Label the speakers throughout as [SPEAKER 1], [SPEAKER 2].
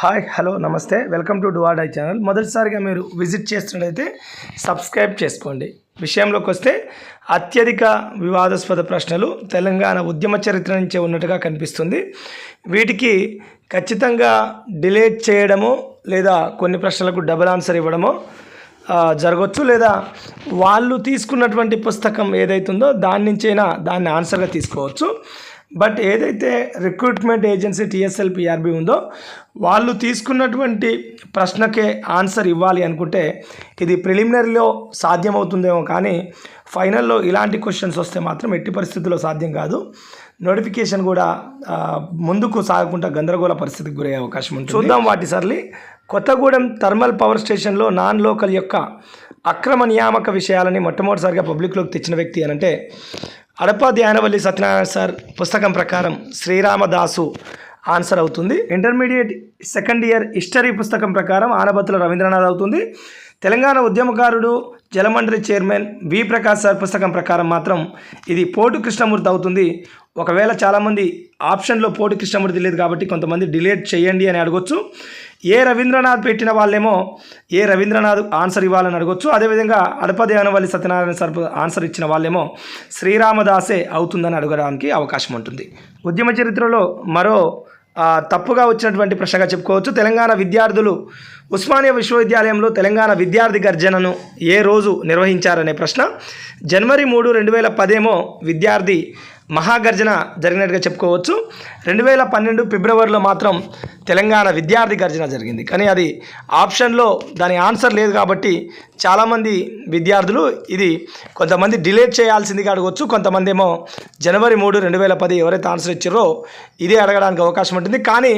[SPEAKER 1] Hi hello నమస్తే. Welcome to డువాడై channel. మొదటిసారిగా మీరు విజిట్ చేస్తున్నట్టయితే సబ్స్క్రైబ్ చేసుకోండి. విషయంలోకి వస్తే అత్యధిక వివాదాస్పద ప్రశ్నలు తెలంగాణ ఉద్యమ చరిత్ర నుంచే ఉన్నట్టుగా కనిపిస్తుంది. వీటికి ఖచ్చితంగా డిలేట్ చేయడము లేదా కొన్ని ప్రశ్నలకు డబుల్ ఆన్సర్ ఇవ్వడమో జరగవచ్చు లేదా వాళ్ళు తీసుకున్నటువంటి పుస్తకం ఏదైతుందో దాని నుంచైనా దాన్ని ఆన్సర్గా తీసుకోవచ్చు. బట్ ఏదైతే రిక్రూట్మెంట్ ఏజెన్సీ టీఎస్ఎల్ పిఆర్బి ఉందో వాళ్ళు తీసుకున్నటువంటి ప్రశ్నకే ఆన్సర్ ఇవ్వాలి అనుకుంటే ఇది ప్రిలిమినరీలో సాధ్యమవుతుందేమో కానీ ఫైనల్లో ఇలాంటి క్వశ్చన్స్ వస్తే మాత్రం ఎట్టి పరిస్థితుల్లో సాధ్యం కాదు. నోటిఫికేషన్ కూడా ముందుకు సాగకుండా గందరగోళ పరిస్థితికి గురయ్యే అవకాశం ఉంటుంది. చూద్దాం వాటి సర్లి కొత్తగూడెం థర్మల్ పవర్ స్టేషన్లో నాన్ లోకల్ యొక్క అక్రమ నియామక విషయాలని మొట్టమొదటిసారిగా పబ్లిక్లోకి తెచ్చిన వ్యక్తి అని అంటే అడప ధ్యానవల్లి సత్యనారాయణ సార్ పుస్తకం ప్రకారం శ్రీరామదాసు ఆన్సర్ అవుతుంది. ఇంటర్మీడియట్ సెకండ్ ఇయర్ హిస్టరీ పుస్తకం ప్రకారం ఆనబత్తుల రవీంద్రనాథ్ అవుతుంది. తెలంగాణ ఉద్యమకారుడు Jalamandali chairman V Prakash sir పుస్తకం ప్రకారం మాత్రం ఇది పోటు కృష్ణమూర్తి అవుతుంది. ఒకవేళ చాలామంది ఆప్షన్లో పోటు కృష్ణమూర్తి లేదు కాబట్టి కొంతమంది డిలేట్ చేయండి అని అడగొచ్చు. ఏ రవీంద్రనాథ్ పెట్టిన వాళ్ళేమో ఏ రవీంద్రనాథ్ ఆన్సర్ ఇవ్వాలని అడగొచ్చు. అదేవిధంగా అడపదేవనవల్లి సత్యనారాయణ సర్ప ఆన్సర్ ఇచ్చిన వాళ్ళేమో శ్రీరామదాసే అవుతుందని అడగడానికి అవకాశం ఉంటుంది. ఉద్యమ చరిత్రలో మరో తప్పుగా వచ్చినటువంటి ప్రశ్నగా చెప్పుకోవచ్చు. తెలంగాణ విద్యార్థులు ఉస్మానియా విశ్వవిద్యాలయంలో తెలంగాణ విద్యార్థి గర్జనను ఏ రోజు నిర్వహించారనే ప్రశ్న. జనవరి మూడు రెండు వేల పదేమో విద్యార్థి మహాగర్జన జరిగినట్టుగా చెప్పుకోవచ్చు. రెండు వేల పన్నెండు ఫిబ్రవరిలో మాత్రం తెలంగాణ విద్యార్థి గర్జన జరిగింది. కానీ అది ఆప్షన్లో దాని ఆన్సర్ లేదు కాబట్టి చాలామంది విద్యార్థులు ఇది కొంతమంది డిలేట్ చేయాల్సిందిగా అడగవచ్చు కొంతమంది ఏమో జనవరి మూడు రెండు వేల పది ఎవరైతే ఆన్సర్ ఇచ్చారో ఇదే అడగడానికి అవకాశం ఉంటుంది. కానీ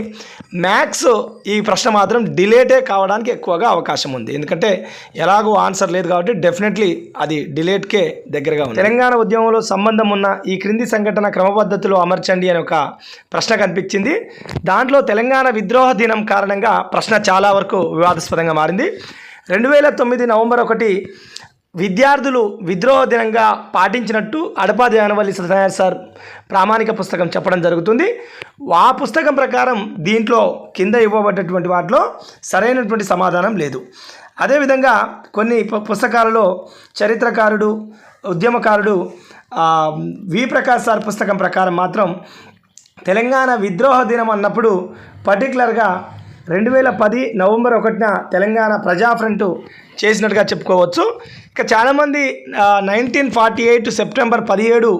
[SPEAKER 1] మ్యాథ్స్ ఈ ప్రశ్న మాత్రం డిలేటే కావడానికి ఎక్కువగా అవకాశం ఉంది. ఎందుకంటే ఎలాగో ఆన్సర్ లేదు కాబట్టి డెఫినెట్లీ అది డిలేట్కే దగ్గరగా ఉంది. తెలంగాణ ఉద్యమంలో సంబంధం ఉన్న ఈ క్రింది సంఘటన క్రమపద్ధతిలో అమర్చండి అని ఒక ప్రశ్న కనిపించింది. దాంట్లో తెలంగాణ విద్రోహ దినం కారణంగా ప్రశ్న చాలా వరకు వివాదాస్పదంగా మారింది. రెండు వేల తొమ్మిది నవంబర్ ఒకటి విద్యార్థులు విద్రోహ దినంగా పాటించినట్టు అడపా అనవల్లి సత్యనారాయణ సార్ ప్రామాణిక పుస్తకం చెప్పడం జరుగుతుంది. ఆ పుస్తకం ప్రకారం దీంట్లో కింద ఇవ్వబడ్డటువంటి వాటిలో సరైనటువంటి సమాధానం లేదు. అదేవిధంగా కొన్ని పుస్తకాలలో చరిత్రకారుడు ఉద్యమకారుడు వి. ప్రకాష్ సార్ పుస్తకం ప్రకారం మాత్రం తెలంగాణ విద్రోహ దినం అన్నప్పుడు పర్టికులర్గా రెండు వేల పది నవంబర్ ఒకటిన తెలంగాణ ప్రజా ఫ్రంట్ చేసినట్టుగా చెప్పుకోవచ్చు. ఇక చాలామంది నైన్టీన్ ఫార్టీ ఎయిట్ సెప్టెంబర్ పదిహేడు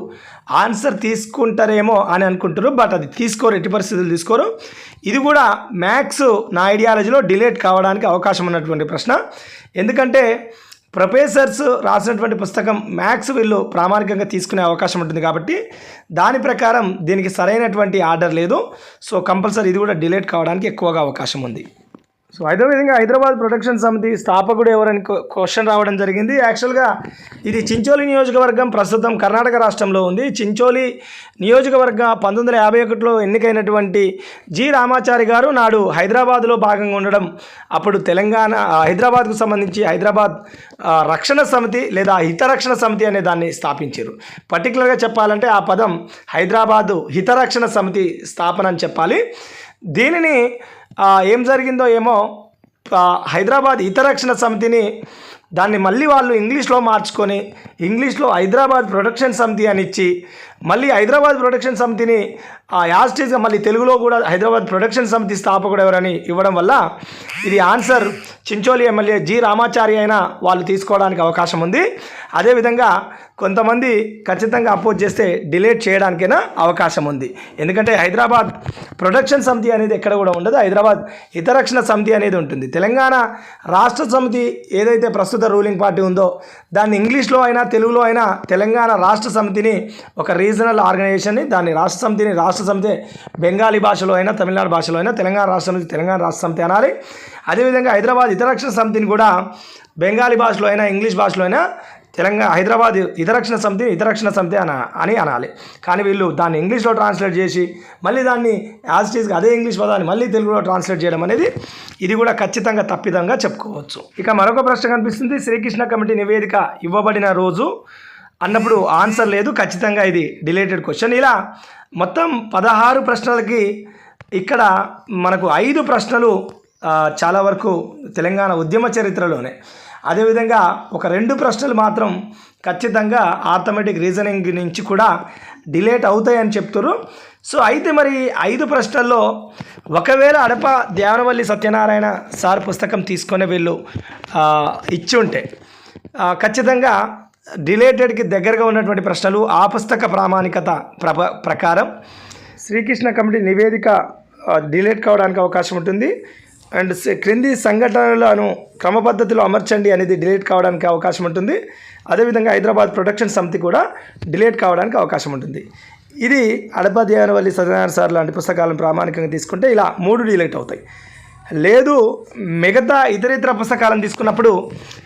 [SPEAKER 1] ఆన్సర్ తీసుకుంటారేమో అని అనుకుంటారు బట్ అది తీసుకోరు ఎట్టి పరిస్థితులు తీసుకోరు. ఇది కూడా మ్యాథ్స్ నా ఐడియాలజీలో డిలేట్ కావడానికి అవకాశం ఉన్నటువంటి ప్రశ్న. ఎందుకంటే ప్రొఫెసర్స్ రాసినటువంటి పుస్తకం మ్యాథ్స్ వీళ్ళు ప్రామాణికంగా తీసుకునే అవకాశం ఉంటుంది కాబట్టి దాని ప్రకారం దీనికి సరైనటువంటి ఆర్డర్ లేదు. సో కంపల్సరీ ఇది కూడా డిలేట్ కావడానికి ఎక్కువగా అవకాశం ఉంది. సో అదే విధంగా హైదరాబాద్ ప్రొటెక్షన్ సమితి స్థాపకుడు ఎవరని క్వశ్చన్ రావడం జరిగింది. యాక్చువల్గా ఇది చించోలి నియోజకవర్గం ప్రస్తుతం కర్ణాటక రాష్ట్రంలో ఉంది. చించోలి నియోజకవర్గ పంతొమ్మిది వందల యాభై ఒకటిలో ఎన్నికైనటువంటి జి రామాచారి గారు నాడు హైదరాబాద్లో భాగంగా ఉండడం అప్పుడు తెలంగాణ హైదరాబాద్కు సంబంధించి హైదరాబాద్ రక్షణ సమితి లేదా హితరక్షణ సమితి అనే దాన్ని స్థాపించారు. పర్టికులర్గా చెప్పాలంటే ఆ పదం హైదరాబాదు హితరక్షణ సమితి స్థాపన అని చెప్పాలి. దీనిని ఏం జరిగిందో ఏమో హైదరాబాద్ హితరక్షణ సమితిని దాన్ని మళ్ళీ వాళ్ళు ఇంగ్లీష్లో మార్చుకొని ఇంగ్లీష్లో హైదరాబాద్ ప్రొటెక్షన్ సమితి అని ఇచ్చి మళ్ళీ హైదరాబాద్ ప్రొడక్షన్ సమితిని ఆ యాస్టేజ్గా మళ్ళీ తెలుగులో కూడా హైదరాబాద్ ప్రొడక్షన్ సమితి స్థాపకుడు ఎవరని ఇవ్వడం వల్ల ఇది answer Chincholi MLA G Ramachari అయినా వాళ్ళు తీసుకోవడానికి అవకాశం ఉంది. అదేవిధంగా కొంతమంది ఖచ్చితంగా అపోజ్ చేస్తే డిలేట్ చేయడానికైనా అవకాశం ఉంది. ఎందుకంటే హైదరాబాద్ ప్రొడక్షన్ సమితి అనేది ఎక్కడ కూడా ఉండదు. హైదరాబాద్ హితరక్షణ సమితి అనేది ఉంటుంది. తెలంగాణ రాష్ట్ర సమితి ఏదైతే ప్రస్తుత రూలింగ్ పార్టీ ఉందో దాన్ని ఇంగ్లీష్లో అయినా తెలుగులో అయినా తెలంగాణ రాష్ట్ర సమితిని ఒక రీ రీజనల్ ఆర్గనైజేషన్ని దాన్ని రాష్ట్ర సమితిని రాష్ట్ర సమితి బెంగాలీ భాషలో అయినా తమిళనాడు భాషలో అయినా తెలంగాణ రాష్ట్ర సమితి తెలంగాణ రాష్ట్ర సమితి అనాలి. అదేవిధంగా హైదరాబాద్ ఇతరక్షణ సమితిని కూడా బెంగాలీ భాషలో అయినా ఇంగ్లీష్ భాషలో అయినా తెలంగాణ హైదరాబాద్ ఇతరక్షణ సమితి ఇతరక్షణ సమితి అన అని అనాలి. కానీ వీళ్ళు దాన్ని ఇంగ్లీష్లో ట్రాన్స్లేట్ చేసి మళ్ళీ దాన్ని యాజ్ టీజ్గా అదే ఇంగ్లీష్ పదాన్ని మళ్ళీ తెలుగులో ట్రాన్స్లేట్ చేయడం అనేది ఇది కూడా ఖచ్చితంగా తప్పిదంగా చెప్పుకోవచ్చు. ఇక మరొక ప్రశ్న కనిపిస్తుంది. శ్రీకృష్ణ కమిటీ నివేదిక ఇవ్వబడిన రోజు అన్నప్పుడు ఆన్సర్ లేదు ఖచ్చితంగా ఇది డిలేటెడ్ క్వశ్చన్ ఇలా మొత్తం పదహారు ప్రశ్నలకి ఇక్కడ మనకు ఐదు ప్రశ్నలు చాలా వరకు తెలంగాణ ఉద్యమ చరిత్రలోనే. అదేవిధంగా ఒక రెండు ప్రశ్నలు మాత్రం ఖచ్చితంగా ఆర్థమెటిక్ రీజనింగ్ నుంచి కూడా డిలేట్ అవుతాయని చెప్తారు సో అయితే మరి ఐదు ప్రశ్నల్లో ఒకవేళ అడప దేవరవల్లి సత్యనారాయణ సార్ పుస్తకం తీసుకొని వీళ్ళు ఇచ్చి ఉంటే ఖచ్చితంగా రిలేటెడ్కి దగ్గరగా ఉన్నటువంటి ప్రశ్నలు ఆ పుస్తక ప్రామాణికత ప్రకారం శ్రీకృష్ణ కమిటీ నివేదిక డిలేట్ కావడానికి అవకాశం ఉంటుంది. అండ్ క్రింది సంఘటనలను క్రమ పద్ధతిలో అమర్చండి అనేది డిలేట్ కావడానికి అవకాశం ఉంటుంది. అదేవిధంగా హైదరాబాద్ ప్రొడక్షన్ సమితి కూడా డిలేట్ కావడానికి అవకాశం ఉంటుంది. ఇది అడప దేవనవల్లి సత్యనారాయణ సార్ లాంటి పుస్తకాలను ప్రామాణికంగా తీసుకుంటే ఇలా మూడు డిలేట్ అవుతాయి. లేదు మిగతా ఇతర ఇతర పుస్తకాలను తీసుకున్నప్పుడు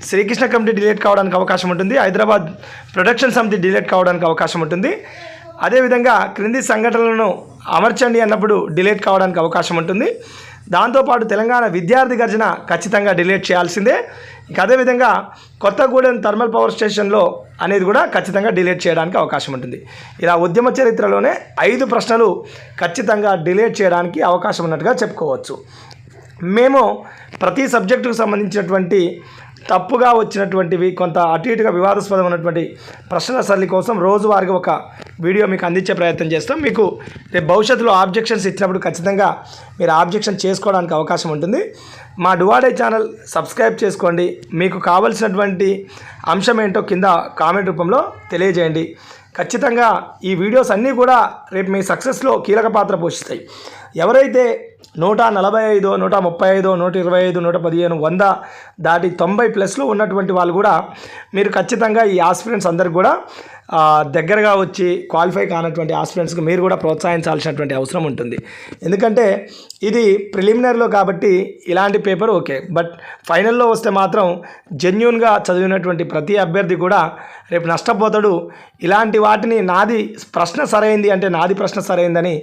[SPEAKER 1] శ్రీకృష్ణ కమిటీ డిలీట్ కావడానికి అవకాశం ఉంటుంది హైదరాబాద్ ప్రొడక్షన్ సమితి డిలీట్ కావడానికి అవకాశం ఉంటుంది. అదేవిధంగా క్రింది సంఘటనలను అమర్చండి అన్నప్పుడు డిలీట్ కావడానికి అవకాశం ఉంటుంది. దాంతోపాటు తెలంగాణ విద్యార్థి గర్జన ఖచ్చితంగా డిలీట్ చేయాల్సిందే. ఇక అదేవిధంగా కొత్తగూడెం థర్మల్ పవర్ స్టేషన్లో అనేది కూడా ఖచ్చితంగా డిలీట్ చేయడానికి అవకాశం ఉంటుంది. ఇలా ఉద్యమ చరిత్రలోనే ఐదు ప్రశ్నలు ఖచ్చితంగా డిలీట్ చేయడానికి అవకాశం ఉన్నట్టుగా చెప్పుకోవచ్చు. మేము ప్రతి సబ్జెక్టుకు సంబంధించినటువంటి తప్పుగా వచ్చినటువంటివి కొంత అటు ఇటుగా వివాదాస్పదమైనటువంటి ప్రశ్నల సరళి కోసం రోజువారీగా ఒక వీడియో మీకు అందించే ప్రయత్నం చేస్తాం. మీకు రేపు భవిష్యత్తులో ఆబ్జెక్షన్స్ ఇచ్చినప్పుడు ఖచ్చితంగా మీరు ఆబ్జెక్షన్ చేసుకోవడానికి అవకాశం ఉంటుంది. మా డువాడే ఛానల్ సబ్స్క్రైబ్ చేసుకోండి. మీకు కావలసినటువంటి అంశం ఏంటో కింద కామెంట్ రూపంలో తెలియజేయండి. ఖచ్చితంగా ఈ వీడియోస్ అన్నీ కూడా రేపు మీ సక్సెస్లో కీలక పాత్ర పోషిస్తాయి. ఎవరైతే నూట నలభై ఐదు నూట ముప్పై ఐదు నూట ఇరవై ఐదు నూట పదిహేను వంద దాటి తొంభై ప్లస్లో ఉన్నటువంటి వాళ్ళు కూడా మీరు ఖచ్చితంగా ఈ ఆస్పిరెంట్స్ అందరికి కూడా దగ్గరగా వచ్చి క్వాలిఫై కానటువంటి ఆస్పిరెంట్స్కి మీరు కూడా ప్రోత్సహించాల్సినటువంటి అవసరం ఉంటుంది. ఎందుకంటే ఇది ప్రిలిమినరీలో కాబట్టి ఇలాంటి పేపర్ ఓకే. బట్ ఫైనల్లో వస్తే మాత్రం జెన్యున్గా చదివినటువంటి ప్రతి అభ్యర్థి కూడా రేపు నష్టపోతాడు. ఇలాంటి వాటిని నాది ప్రశ్న సరైంది అంటే నాది ప్రశ్న సరైందని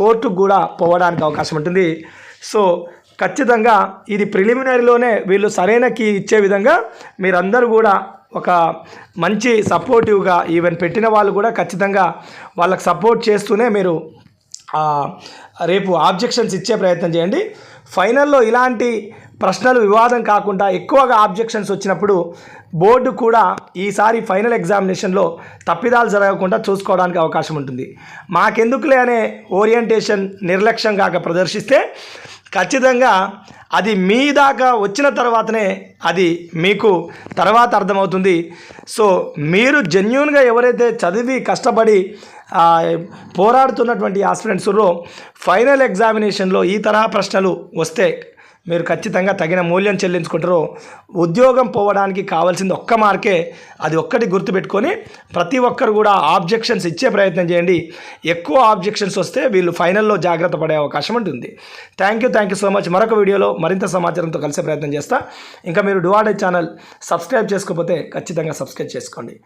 [SPEAKER 1] కోర్టుకు కూడా పోవడానికి అవకాశం ఉంటుంది. సో ఖచ్చితంగా ఇది ప్రిలిమినరీలోనే వీళ్ళు సరైన కీ ఇచ్చే విధంగా మీరందరూ కూడా ఒక మంచి సపోర్టివ్గా ఈవెన్ పెట్టిన వాళ్ళు కూడా ఖచ్చితంగా వాళ్ళకి సపోర్ట్ చేస్తూనే మీరు రేపు ఆబ్జెక్షన్స్ ఇచ్చే ప్రయత్నం చేయండి. ఫైనల్లో ఇలాంటి ప్రశ్నలు వివాదం కాకుండా ఎక్కువగా ఆబ్జెక్షన్స్ వచ్చినప్పుడు బోర్డు కూడా ఈసారి ఫైనల్ ఎగ్జామినేషన్లో తప్పిదాలు జరగకుండా చూసుకోవడానికి అవకాశం ఉంటుంది. మాకెందుకులే అనే ఓరియంటేషన్ నిర్లక్ష్యం కాక ప్రదర్శిస్తే ఖచ్చితంగా అది మీ దాకా వచ్చిన తర్వాతనే అది మీకు తర్వాత అర్థమవుతుంది. సో మీరు జెన్యున్గా ఎవరైతే చదివి కష్టపడి ఆ, పోరాడుతున్నటువంటి ఆస్పిరెంట్స్లో ఫైనల్ ఎగ్జామినేషన్లో ఈ తరహా ప్రశ్నలు వస్తే మీరు ఖచ్చితంగా తగిన మూల్యం చెల్లించుకుంటారు. ఉద్యోగం పోవడానికి కావాల్సింది ఒక్క మార్కే. అది ఒక్కటి గుర్తుపెట్టుకొని ప్రతి ఒక్కరు కూడా ఆబ్జెక్షన్స్ ఇచ్చే ప్రయత్నం చేయండి. ఎక్కువ ఆబ్జెక్షన్స్ వస్తే వీళ్ళు ఫైనల్లో జాగ్రత్త పడే అవకాశం ఉంటుంది. Thank you thank you so much. మరొక వీడియోలో మరింత సమాచారంతో కలిసే ప్రయత్నం చేస్తా. ఇంకా మీరు డువాడే ఛానల్ సబ్స్క్రైబ్ చేసుకోకపోతే ఖచ్చితంగా సబ్స్క్రైబ్ చేసుకోండి.